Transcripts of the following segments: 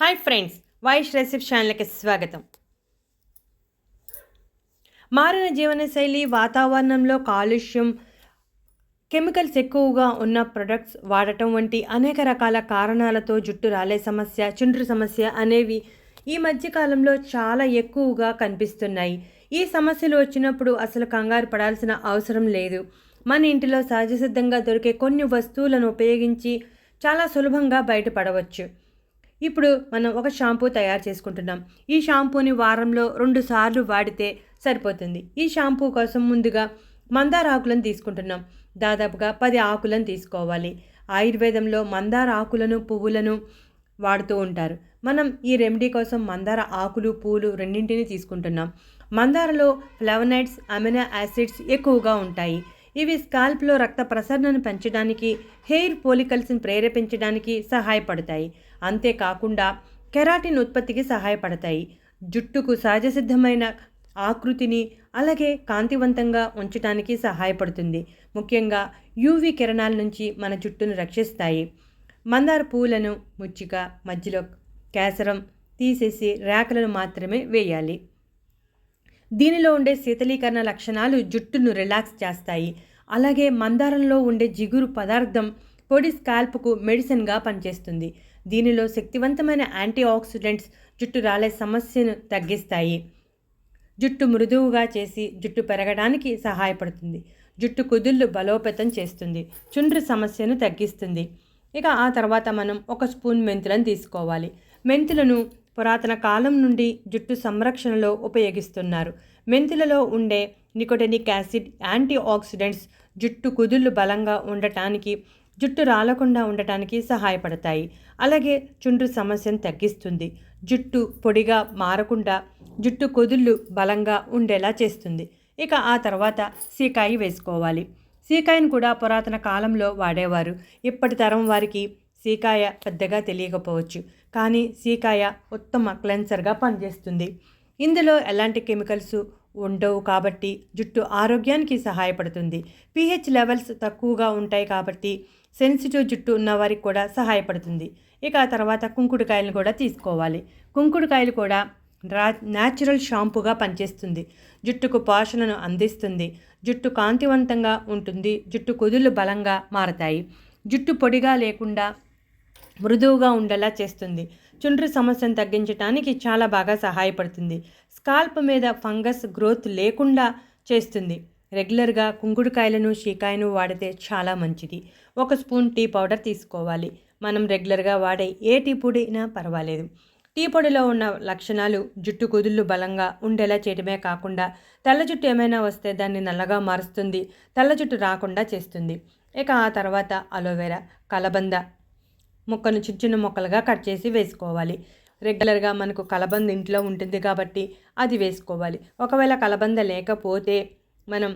Hi friends voice రెసిప్ ఛానల్కి స్వాగతం. మారిన జీవనశైలి వాతావరణంలో కాలుష్యం కెమికల్స్ ఎక్కువగా ఉన్న ప్రొడక్ట్స్ వాడటం వంటి అనేక రకాల కారణాలతో జుట్టు రాలే సమస్య చుండ్రు సమస్య అనేవి ఈ మధ్యకాలంలో చాలా ఎక్కువగా కనిపిస్తున్నాయి. ఈ సమస్యలు వచ్చినప్పుడు అసలు కంగారు పడాల్సిన అవసరం లేదు. మన ఇంటిలో సహజసిద్ధంగా దొరికే కొన్ని వస్తువులను ఉపయోగించి చాలా సులభంగా బయటపడవచ్చు. ఇప్పుడు మనం ఒక షాంపూ తయారు చేసుకుంటున్నాం. ఈ షాంపూని వారంలో రెండు సార్లు వాడితే సరిపోతుంది. ఈ షాంపూ కోసం ముందుగా మందార ఆకులను తీసుకుంటున్నాం. దాదాపుగా పది ఆకులను తీసుకోవాలి. ఆయుర్వేదంలో మందార ఆకులను పువ్వులను వాడుతూ ఉంటారు. మనం ఈ రెమెడీ కోసం మందార ఆకులు పూలు రెండింటిని తీసుకుంటున్నాం. మందారలో ఫ్లవనైడ్స్ అమినో యాసిడ్స్ ఎక్కువగా ఉంటాయి. ఇవి స్కాల్ప్లో రక్త ప్రసరణను పెంచడానికి హెయిర్ పోలికల్స్ని ప్రేరేపించడానికి సహాయపడతాయి. అంతేకాకుండా కెరాటిన్ ఉత్పత్తికి సహాయపడతాయి. జుట్టుకు సహజసిద్ధమైన ఆకృతిని అలాగే కాంతివంతంగా ఉంచడానికి సహాయపడుతుంది. ముఖ్యంగా యూవి కిరణాల నుంచి మన జుట్టును రక్షిస్తాయి. మందార పూలను ముచ్చిక మధ్యలో కేసరం తీసేసి రేఖలను మాత్రమే వేయాలి. దీనిలో ఉండే శీతలీకరణ లక్షణాలు జుట్టును రిలాక్స్ చేస్తాయి. అలాగే మందారంలో ఉండే జిగురు పదార్థం పొడి స్కాల్ప్కు మెడిసిన్గా పనిచేస్తుంది. దీనిలో శక్తివంతమైన యాంటీ ఆక్సిడెంట్స్ జుట్టు రాలే సమస్యను తగ్గిస్తాయి. జుట్టు మృదువుగా చేసి జుట్టు పెరగడానికి సహాయపడుతుంది. జుట్టు కుదుళ్ళు బలోపేతం చేస్తుంది. చుండ్రు సమస్యను తగ్గిస్తుంది. ఇక ఆ తర్వాత మనం ఒక స్పూన్ మెంతులను తీసుకోవాలి. మెంతులను పురాతన కాలం నుండి జుట్టు సంరక్షణలో ఉపయోగిస్తున్నారు. మెంతులలో ఉండే నికోటెనిక్ యాసిడ్ యాంటీ ఆక్సిడెంట్స్ జుట్టు కుదుళ్ళు బలంగా ఉండటానికి జుట్టు రాలకుండా ఉండటానికి సహాయపడతాయి. అలాగే చుండ్రు సమస్యను తగ్గిస్తుంది. జుట్టు పొడిగా మారకుండా జుట్టు కొదుళ్ళు బలంగా ఉండేలా చేస్తుంది. ఇక ఆ తర్వాత సీకాయి వేసుకోవాలి. సీకాయను కూడా పురాతన కాలంలో వాడేవారు. ఇప్పటి తరం వారికి సీకాయ పెద్దగా తెలియకపోవచ్చు. కానీ సీకాయ ఉత్తమ క్లెన్సర్గా పనిచేస్తుంది. ఇందులో ఎలాంటి కెమికల్స్ ఉండవు కాబట్టి జుట్టు ఆరోగ్యానికి సహాయపడుతుంది. పీహెచ్ లెవెల్స్ తక్కువగా ఉంటాయి కాబట్టి సెన్సిటివ్ జుట్టు ఉన్న వారికి కూడా సహాయపడుతుంది. ఇక ఆ తర్వాత కుంకుడుకాయలను కూడా తీసుకోవాలి. కుంకుడుకాయలు కూడా రా న్యాచురల్ షాంపూగా పనిచేస్తుంది. జుట్టుకు పోషణను అందిస్తుంది. జుట్టు కాంతివంతంగా ఉంటుంది. జుట్టు కుదులు బలంగా మారతాయి. జుట్టు పొడిగా లేకుండా మృదువుగా ఉండేలా చేస్తుంది. చుండ్రు సమస్యను తగ్గించడానికి చాలా బాగా సహాయపడుతుంది. స్కాల్ప్ మీద ఫంగస్ గ్రోత్ లేకుండా చేస్తుంది. రెగ్యులర్గా కుంకుడుకాయలను షీకాయను వాడితే చాలా మంచిది. ఒక స్పూన్ టీ పౌడర్ తీసుకోవాలి. మనం రెగ్యులర్గా వాడే ఏ టీ పొడినా పర్వాలేదు. టీ పొడిలో ఉన్న లక్షణాలు జుట్టు కుదుళ్ళు బలంగా ఉండేలా చేయడమే కాకుండా తెల్ల జుట్టు ఏమైనా వస్తే దాన్ని నల్లగా మారుస్తుంది తెల్ల జుట్టు రాకుండా చేస్తుంది. ఇక ఆ తర్వాత అలోవెరా కలబంద ముక్కను చిన్న చిన్న ముక్కలుగా కట్ చేసి వేసుకోవాలి. రెగ్యులర్గా మనకు కలబంద ఇంట్లో ఉంటుంది కాబట్టి అది వేసుకోవాలి. ఒకవేళ కలబంద లేకపోతే మనం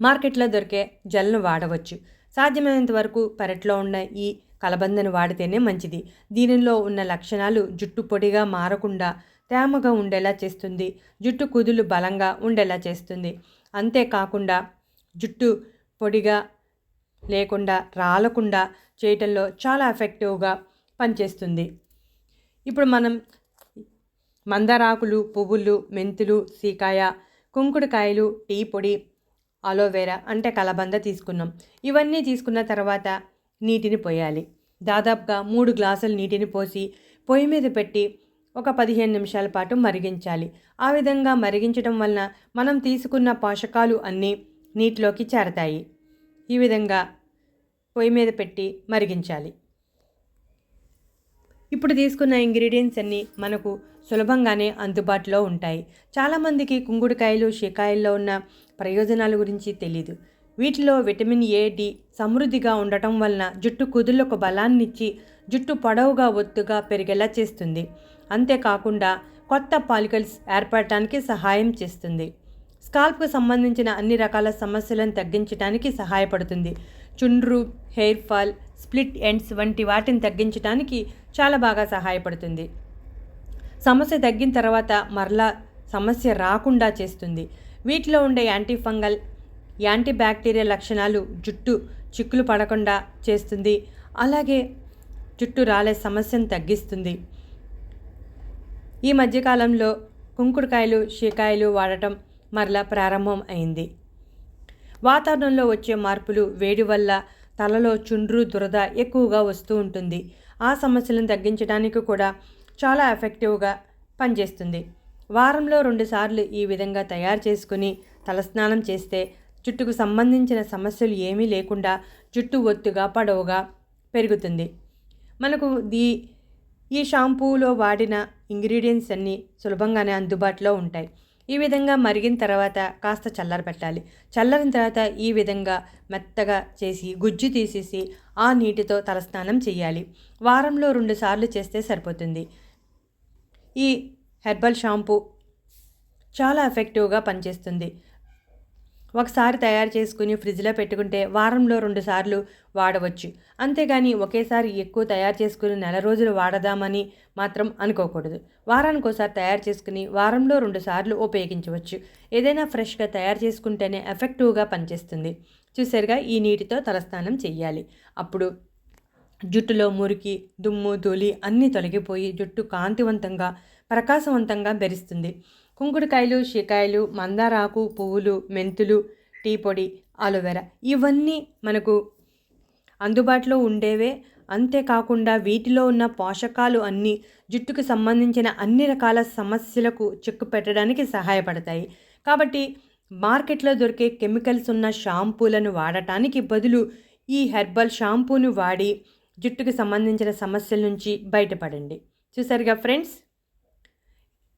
మార్కెట్లో దొరికే జల్ను వాడవచ్చు. సాధ్యమైనంత వరకు పెరట్లో ఉన్న ఈ కలబందను వాడితేనే మంచిది. దీనిలో ఉన్న లక్షణాలు జుట్టు పొడిగా మారకుండా తేమగా ఉండేలా చేస్తుంది. జుట్టు కుదులు బలంగా ఉండేలా చేస్తుంది. అంతేకాకుండా జుట్టు పొడిగా లేకుండా రాలకుండా చేయటంలో చాలా ఎఫెక్టివ్గా పనిచేస్తుంది. ఇప్పుడు మనం మందారాకులు పువ్వులు మెంతులు సీకాయ కుంకుడుకాయలు టీ పొడి అలోవెరా అంటే కలబంద తీసుకున్నాం. ఇవన్నీ తీసుకున్న తర్వాత నీటిని పోయాలి. దాదాపుగా మూడు గ్లాసులు నీటిని పోసి పొయ్యి మీద పెట్టి ఒక పదిహేను నిమిషాల పాటు మరిగించాలి. ఆ విధంగా మరిగించడం వలన మనం తీసుకున్న పోషకాలు అన్నీ నీటిలోకి చేరతాయి. ఈ విధంగా పొయ్యి మీద పెట్టి మరిగించాలి. ఇప్పుడు తీసుకున్న ఇంగ్రీడియంట్స్ అన్నీ మనకు సులభంగానే అందుబాటులో ఉంటాయి. చాలామందికి కుంగుడుకాయలు షికాయల్లో ఉన్న ప్రయోజనాల గురించి తెలీదు. వీటిలో విటమిన్ ఏ డి సమృద్ధిగా ఉండటం వలన జుట్టు కుదులకు బలాన్నిచ్చి జుట్టు పొడవుగా ఒత్తుగా పెరిగేలా చేస్తుంది. అంతేకాకుండా కొత్త పాలికల్స్ ఏర్పడటానికి సహాయం చేస్తుంది. స్కాల్ప్కు సంబంధించిన అన్ని రకాల సమస్యలను తగ్గించడానికి సహాయపడుతుంది. చుండ్రు హెయిర్ ఫాల్ స్ప్లిట్ ఎండ్స్ వంటి వాటిని తగ్గించడానికి చాలా బాగా సహాయపడుతుంది. సమస్య తగ్గిన తర్వాత మరలా సమస్య రాకుండా చేస్తుంది. వీటిలో ఉండే యాంటీ ఫంగల్ యాంటీ బ్యాక్టీరియా లక్షణాలు జుట్టు చిక్కులు పడకుండా చేస్తుంది. అలాగే జుట్టు రాలే సమస్యను తగ్గిస్తుంది. ఈ మధ్యకాలంలో కుంకుడుకాయలు షీకాయలు వాడటం మరలా ప్రారంభం అయింది. వాతావరణంలో వచ్చే మార్పులు వేడి వల్ల తలలో చుండ్రు దురద ఎక్కువగా వస్తూ ఉంటుంది. ఆ సమస్యలను తగ్గించడానికి కూడా చాలా ఎఫెక్టివ్గా పనిచేస్తుంది. వారంలో రెండుసార్లు ఈ విధంగా తయారు చేసుకుని తలస్నానం చేస్తే జుట్టుకు సంబంధించిన సమస్యలు ఏమీ లేకుండా జుట్టు ఒత్తుగా పొడవుగా పెరుగుతుంది. మనకు దీ ఈ షాంపూలో వాడిన ఇంగ్రీడియంట్స్ అన్నీ సులభంగానే అందుబాటులో ఉంటాయి. ఈ విధంగా మరిగిన తర్వాత కాస్త చల్లరబెట్టాలి చల్లరిన తర్వాత ఈ విధంగా మెత్తగా చేసి గుజ్జు తీసేసి ఆ నీటితో తలస్నానం చేయాలి. వారంలో రెండు సార్లు చేస్తే సరిపోతుంది. ఈ హెర్బల్ షాంపూ చాలా ఎఫెక్టివ్గా పనిచేస్తుంది. ఒకసారి తయారు చేసుకుని ఫ్రిడ్జ్లో పెట్టుకుంటే వారంలో రెండు సార్లు వాడవచ్చు. అంతేగాని ఒకేసారి ఎక్కువ తయారు చేసుకుని నెల రోజులు వాడదామని మాత్రం అనుకోకూడదు. వారానికి ఒకసారి తయారు చేసుకుని వారంలో రెండు సార్లు ఉపయోగించవచ్చు. ఏదైనా ఫ్రెష్గా తయారు చేసుకుంటేనే ఎఫెక్టివ్గా పనిచేస్తుంది. చూసారుగా? ఈ నీటితో తలస్నానం చేయాలి అప్పుడు జుట్టులో మురికి దుమ్ము ధూళి అన్నీ తొలగిపోయి జుట్టు కాంతివంతంగా ప్రకాశవంతంగా బెరిస్తుంది కుంకుడుకాయలు షికాయలు మందారాకు పువ్వులు మెంతులు టీ పొడి అలోవెరా ఇవన్నీ మనకు అందుబాటులో ఉండేవే. అంతేకాకుండా వీటిలో ఉన్న పోషకాలు అన్నీ జుట్టుకు సంబంధించిన అన్ని రకాల సమస్యలకు చెక్కు పెట్టడానికి సహాయపడతాయి. కాబట్టి మార్కెట్లో దొరికే కెమికల్స్ ఉన్న షాంపూలను వాడటానికి బదులు ఈ హెర్బల్ షాంపూను వాడి జుట్టుకు సంబంధించిన సమస్యల నుంచి బయటపడండి. చూసారుగా ఫ్రెండ్స్?